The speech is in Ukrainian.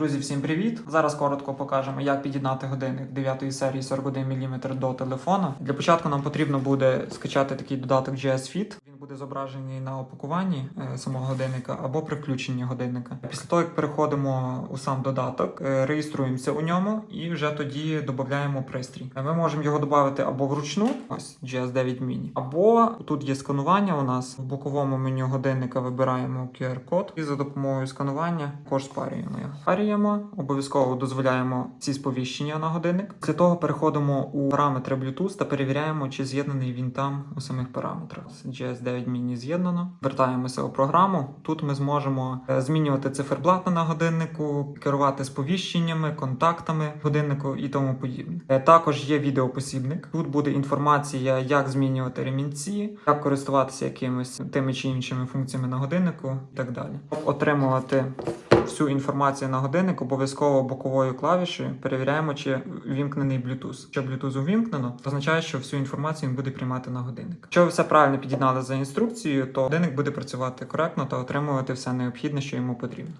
Друзі, всім привіт! Зараз коротко покажемо, як під'єднати годинник 9 серії 41 мм до телефона. Для початку нам потрібно буде скачати такий додаток GS Fit. Буде зображений на опакуванні е, самого годинника або при включенні годинника. Після того, як переходимо у сам додаток, е, реєструємося у ньому і вже тоді додаємо пристрій. Е, Ми можемо його додати або вручну, ось GS9 Mini, або тут є сканування. У нас в боковому меню годинника вибираємо QR-код і за допомогою сканування також спарюємо його. Спарюємо, обов'язково дозволяємо ці сповіщення на годинник. Після того переходимо у параметри Bluetooth та перевіряємо, чи з'єднаний він там у самих параметрах. GS9 Mini з'єднано. Вертаємося у програму. Тут ми зможемо е, змінювати циферблати на годиннику, керувати сповіщеннями, контактами годиннику і тому подібне. Е, Також є відеопосібник. Тут буде інформація, як змінювати ремінці, як користуватися якимись тими чи іншими функціями на годиннику і так далі. Отримувати всю інформацію на годинник обов'язково боковою клавішею перевіряємо, чи ввімкнений Bluetooth. Якщо Bluetooth увімкнено, означає, що всю інформацію він буде приймати на годинник. Якщо ви все правильно підігнали за інструкцією, то годинник буде працювати коректно та отримувати все необхідне, що йому потрібно.